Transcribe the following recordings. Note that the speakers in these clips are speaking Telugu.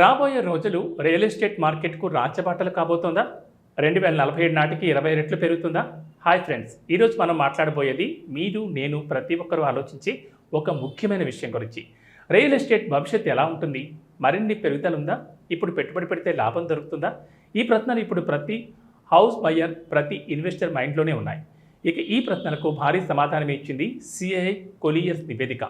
రాబోయే రోజులు రియల్ ఎస్టేట్ మార్కెట్కు రాచబాటలు కాబోతోందా? రెండు వేల నలభై ఏడు నాటికి ఇరవై రెట్లు పెరుగుతుందా? హాయ్ ఫ్రెండ్స్ ఈరోజు మనం మాట్లాడబోయేది మీరు నేను ప్రతి ఒక్కరూ ఆలోచించి ఒక ముఖ్యమైన విషయం గురించి. రియల్ ఎస్టేట్ భవిష్యత్తు ఎలా ఉంటుంది? మరిన్ని పెరుగుదల ఉందా ఇప్పుడు పెట్టుబడి పెడితే లాభం దొరుకుతుందా? ఈ ప్రశ్నలు ఇప్పుడు ప్రతి హౌస్ బయ్యర్ ప్రతి ఇన్వెస్టర్ మైండ్లోనే ఉన్నాయి. ఇక ఈ ప్రశ్నలకు భారీ సమాధానం ఇచ్చింది సిఐ కొలియర్స్ నివేదిక.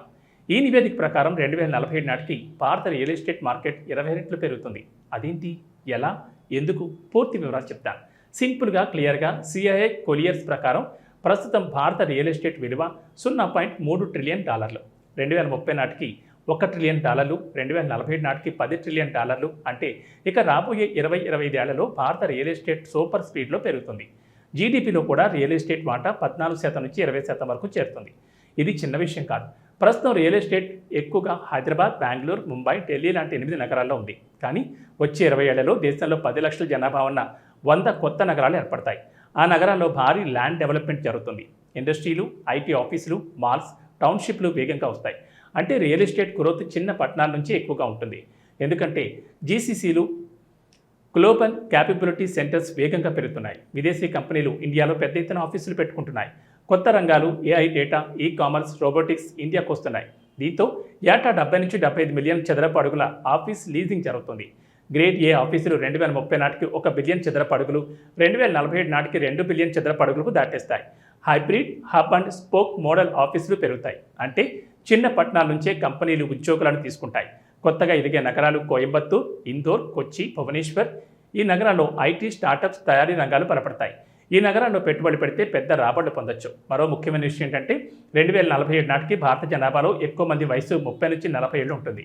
ఈ నివేదిక ప్రకారం రెండు వేల నలభై ఏడు నాటికి భారత రియల్ ఎస్టేట్ మార్కెట్ ఇరవై రెట్లు పెరుగుతుంది. అదేంటి? ఎలా? ఎందుకు? పూర్తి వివరాలు చెప్తాను. సింపుల్గా క్లియర్గా సిఐఐ కొలియర్స్ ప్రకారం ప్రస్తుతం భారత రియల్ ఎస్టేట్ విలువ సున్నా పాయింట్ మూడు ట్రిలియన్ డాలర్లు. రెండు వేల ముప్పై నాటికి ఒక ట్రిలియన్ డాలర్లు రెండు వేల నలభై ఏడు నాటికి పది ట్రిలియన్ డాలర్లు అంటే ఇక రాబోయే ఇరవై ఇరవై ఐదేళ్ళలో భారత రియల్ ఎస్టేట్ సూపర్ స్పీడ్లో పెరుగుతుంది. జీడిపిలో కూడా రియల్ ఎస్టేట్ వాటా పద్నాలుగు శాతం నుంచి ఇరవై శాతం వరకు చేరుతుంది. ఇది చిన్న విషయం కాదు. ప్రస్తుతం రియల్ ఎస్టేట్ ఎక్కువగా హైదరాబాద్ బెంగళూరు ముంబై ఢిల్లీ లాంటి ఎనిమిది నగరాల్లో ఉంది. కానీ వచ్చే ఇరవై ఏళ్ళలో దేశంలో పది లక్షల జనాభా ఉన్న వంద కొత్త నగరాలు ఏర్పడతాయి. ఆ నగరాల్లో భారీ ల్యాండ్ డెవలప్మెంట్ జరుగుతుంది. ఇండస్ట్రీలు ఐటీ ఆఫీసులు మాల్స్ టౌన్షిప్లు వేగంగా వస్తాయి. అంటే రియల్ ఎస్టేట్ గ్రోత్ చిన్న పట్టణాల నుంచి ఎక్కువగా ఉంటుంది. ఎందుకంటే జీసీసీలు గ్లోబల్ క్యాపబిలిటీ సెంటర్స్ వేగంగా పెరుగుతున్నాయి. విదేశీ కంపెనీలు ఇండియాలో పెద్ద ఎత్తున ఆఫీసులు పెట్టుకుంటున్నాయి. కొత్త రంగాలు AI data e commerce robotics ఇండియాకు వస్తున్నాయి దీంతో ఏటా డెబ్బై నుంచి డెబ్బై ఐదు మిలియన్ చదరపు అడుగుల ఆఫీస్ లీజింగ్ జరుగుతుంది. గ్రేడ్ ఏ ఆఫీసులు రెండు వేల ముప్పై నాటికి ఒక బిలియన్ చదరపు అడుగులు రెండు వేల నలభై ఏడు నాటికి రెండు బిలియన్ చదరపు అడుగులకు దాటేస్తాయి. Hybrid hub and spoke model ఆఫీసులు పెరుగుతాయి. అంటే చిన్న పట్టణాల నుంచే కంపెనీలు ఉద్యోగులను తీసుకుంటాయి. కొత్తగా ఎదిగే నగరాలు కోయంబత్తూర్ ఇందోర్ కొచ్చి భువనేశ్వర్. ఈ నగరాల్లో ఐటీ స్టార్టప్స్ తయారీ రంగాలు బలపడతాయి. ఈ నగరాల్లో పెట్టుబడి పెడితే పెద్ద రాబడులు పొందొచ్చు. మరో ముఖ్యమైన విషయం ఏంటంటే రెండు వేల నలభై ఏడు నాటికి భారత జనాభాలో ఎక్కువ మంది వయసు ముప్పై నుంచి నలభై ఏళ్ళు ఉంటుంది.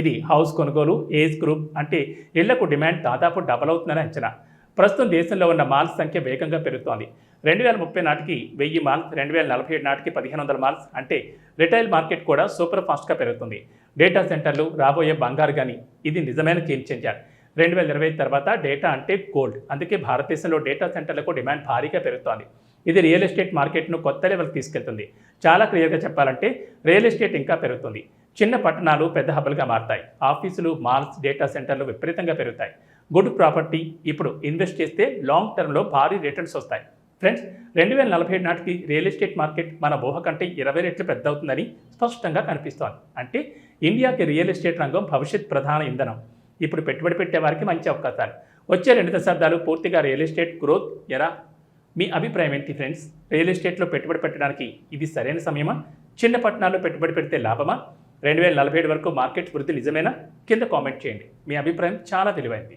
ఇది హౌస్ కొనుగోలు ఏజ్ గ్రూప్ అంటే ఇళ్ళకు డిమాండ్ దాదాపు డబల్ అవుతుందని అంచనా. ప్రస్తుతం దేశంలో ఉన్న మాల్స్ సంఖ్య వేగంగా పెరుగుతోంది. రెండు వేల ముప్పై నాటికి వెయ్యి మాల్స్ రెండు వేల నలభై ఏడు నాటికి పదిహేను వందల మాల్స్ అంటే రిటైల్ మార్కెట్ కూడా సూపర్ ఫాస్ట్గా పెరుగుతుంది. డేటా సెంటర్లు రాబోయే బంగారు కానీ ఇది నిజమైన గేమ్ చేంజర్. రెండు వేల ఇరవై తర్వాత డేటా అంటే గోల్డ్. అందుకే భారతదేశంలో డేటా సెంటర్లకు డిమాండ్ భారీగా పెరుగుతోంది. ఇది రియల్ ఎస్టేట్ మార్కెట్ను కొత్త లెవెల్కి తీసుకెళ్తుంది. చాలా క్లియర్గా చెప్పాలంటే రియల్ ఎస్టేట్ ఇంకా పెరుగుతుంది. చిన్న పట్టణాలు పెద్ద హబ్బలుగా మారతాయి. ఆఫీసులు మాల్స్ డేటా సెంటర్లు విపరీతంగా పెరుగుతాయి. గుడ్ ప్రాపర్టీ ఇప్పుడు ఇన్వెస్ట్ చేస్తే లాంగ్ టర్మ్లో భారీ రిటర్న్స్ వస్తాయి. ఫ్రెండ్స్ రెండు వేల నలభై ఏడు నాటికి రియల్ ఎస్టేట్ మార్కెట్ మన ఊహ కంటే ఇరవై రెట్లు పెద్ద అవుతుందని స్పష్టంగా కనిపిస్తోంది. అంటే ఇండియాకి రియల్ ఎస్టేట్ రంగం భవిష్యత్ ప్రధాన ఇంధనం. ఇప్పుడు పెట్టుబడి పెట్టే వారికి మంచి అవకాశాలు. వచ్చే రెండు దశాబ్దాలు పూర్తిగా రియల్ ఎస్టేట్ గ్రోత్ ఎలా మీ అభిప్రాయం ఏంటి ఫ్రెండ్స్? రియల్ ఎస్టేట్లో పెట్టుబడి పెట్టడానికి ఇది సరైన సమయమా? చిన్న పట్టణాల్లో పెట్టుబడి పెడితే లాభమా? రెండు వేల నలభై ఏడు వరకు మార్కెట్ వృద్ధి నిజమేనా? కింద కామెంట్ చేయండి. మీ అభిప్రాయం చాలా తెలివైంది.